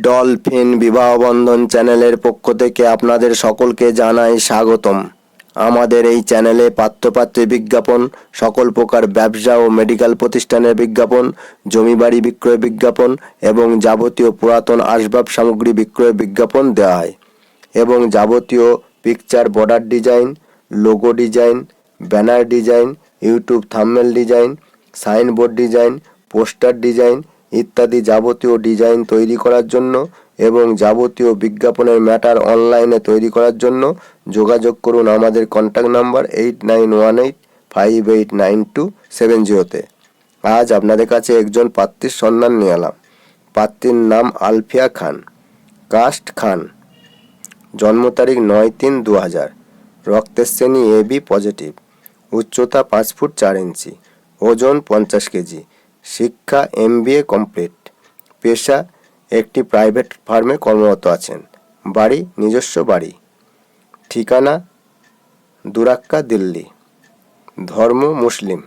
Dolphin বিবাহ বন্ধন চ্যানেলের পক্ষ থেকে আপনাদের সকলকে জানাই স্বাগতম। আমাদের এই চ্যানেলে পাত্রপাত্রী বিজ্ঞাপন, সকল প্রকার ব্যবসা ও মেডিকেল প্রতিষ্ঠানের বিজ্ঞাপন জমি বাড়ি বিক্রয় বিজ্ঞাপন এবং যাবতীয় পুরাতন আসবাব সামগ্রী বিক্রয় বিজ্ঞাপন দেওয়া হয় এবং যাবতীয় picture border design logo design banner design YouTube thumbnail design signboard design poster design ইত্যাদি যাবতীয় ডিজাইন তৈরি করার জন্য এবং যাবতীয় বিজ্ঞাপনের ম্যাটার অনলাইনে তৈরি করার জন্য যোগাযোগ করুন আমাদের contact number eight nine one eight five eight nine two seven জিরোতে আজ আপনাদের কাছে একজন পাত্রীর সন্ধান নিয়ে এলাম। পাত্রীর নাম আলফিয়া খান। কাস্ট খান। জন্ম তারিখ নয় তিন দু হাজার রক্তের শ্রেণি এ বি পজিটিভ। উচ্চতা পাঁচ ফুট চার ইঞ্চি। ওজন পঞ্চাশ কেজি। শিক্ষা এম কমপ্লিট পেশা, একটি প্রাইভেট ফার্মে কর্মরত আছেন। বাড়ি, নিজস্ব বাড়ি। ঠিকানা, দুরাক্কা, দিল্লি। ধর্ম, মুসলিম।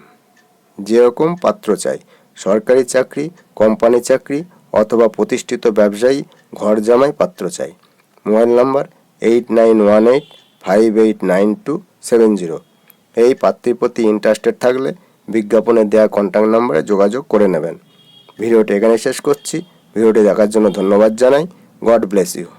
যেরকম পাত্র চাই। সরকারি চাকরি, কোম্পানি চাকরি অথবা প্রতিষ্ঠিত ব্যবসায়ী, ঘর জামাই পাত্র চাই। Mobile number eight nine one eight five eight nine two seven zero এই পাত্রীর প্রতি ইন্টারেস্টেড থাকলে বিজ্ঞাপনে দেওয়া কন্ট্যাক্ট নাম্বারে যোগাযোগ করে নেবেন। ভিডিওটি এখানে শেষ করছি। ভিডিওটি দেখার জন্য ধন্যবাদ জানাই। God bless you